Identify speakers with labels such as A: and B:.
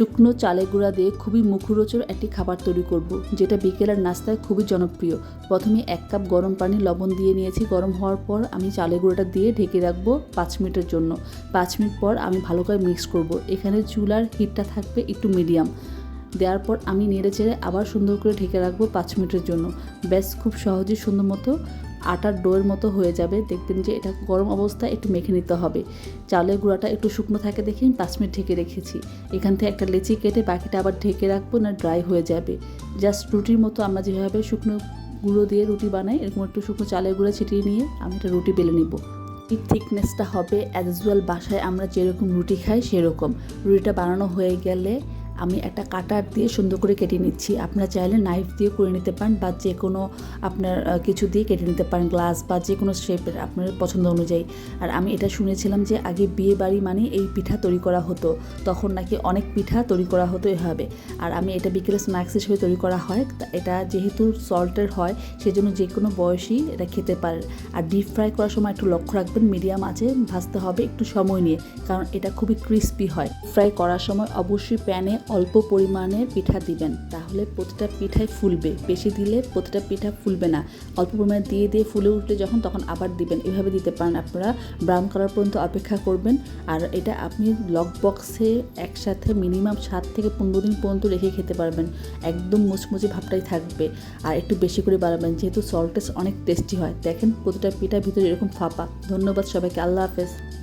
A: শুকনো চালের গুঁড়া দিয়ে খুবই মুখরোচক একটি খাবার তৈরি করব, যেটা বিকেলের নাস্তায় খুবই জনপ্রিয়। প্রথমে এক কাপ গরম পানি লবণ দিয়ে নিয়েছি। গরম হওয়ার পর আমি চালের গুঁড়াটা দিয়ে ঢেকে রাখব পাঁচ মিনিটের জন্য। পাঁচ মিনিট পর আমি ভালো করে মিক্স করব। এখানে চুলার হিটটা থাকবে একটু মিডিয়াম। দেওয়ার পর আমি নেড়ে চেড়ে আবার সুন্দর করে ঢেকে রাখব পাঁচ মিনিটের জন্য। ব্যাস, খুব সহজেই সুন্দর মতো আটার ডোয়ের মতো হয়ে যাবে। দেখবেন যে এটা গরম অবস্থায় একটু মেখে নিতে হবে। চালের গুঁড়াটা একটু শুকনো থাকে দেখে আমি পাঁচ মিনিট ঢেকে রেখেছি। এখান থেকে একটা লেচি কেটে বাকিটা আবার ঢেকে রাখব, না ড্রাই হয়ে যাবে। জাস্ট রুটির মতো আমরা যেভাবে শুকনো গুঁড়ো দিয়ে রুটি বানাই, এরকম একটু শুকনো চালের গুঁড়ো ছিটিয়ে নিয়ে আমি একটা রুটি বেলে নিব। এই থিকনেসটা হবে অ্যাজ বাসায় আমরা যেরকম রুটি খাই সেরকম। রুটিটা বানানো হয়ে গেলে আমি একটা কাটার দিয়ে সুন্দর করে কেটে নিচ্ছি। আপনারা চাইলে নাইফ দিয়ে করে নিতে পারেন বা যে কোনো আপনার কিছু দিয়ে কেটে নিতে পারেন। গ্লাস বা যে কোনো শেপের আপনার পছন্দ অনুযায়ী। আর আমি এটা শুনেছিলাম যে আগে বিয়ে বাড়ি মানে এই পিঠা তৈরি করা হতো। তখন নাকি অনেক পিঠা তৈরি করা হতো এভাবে আর আমি এটা বিকেলে স্ন্যাক্স হিসেবে তৈরি করা হয়। এটা যেহেতু সল্টের হয়, সেজন্য যে কোনো বয়সী এটা খেতে পারেন আর ডিপ ফ্রাই করার সময় একটু লক্ষ্য রাখবেন মিডিয়াম আছে, ভাজতে হবে একটু সময় নিয়ে। কারণ এটা খুবই ক্রিস্পি হয়। ফ্রাই করার সময় অবশ্যই প্যানে অল্প পরিমাণে পিঠা দিবেন, তাহলে প্রতিটা পিঠাই ফুলবে। বেশি দিলে প্রতিটা পিঠা ফুলবে না। অল্প পরিমাণে দিয়ে দিয়ে ফুলে উঠলে যখন, তখন আবার দিবেন। এভাবে দিতে পারেন আপনারা। ব্রাউন কালার পর্যন্ত অপেক্ষা করবেন। আর এটা আপনি লক বক্সে একসাথে মিনিমাম সাত থেকে পনেরো দিন পর্যন্ত রেখে খেতে পারবেন। একদম মুচমুচে ভাবটাই থাকবে। আর একটু বেশি করে বাড়াবেন, যেহেতু সল্টেস অনেক টেস্টি হয়। দেখেন, প্রতিটা পিঠার ভিতরে এরকম ফাঁপা। ধন্যবাদ সবাইকে। আল্লাহ হাফেজ।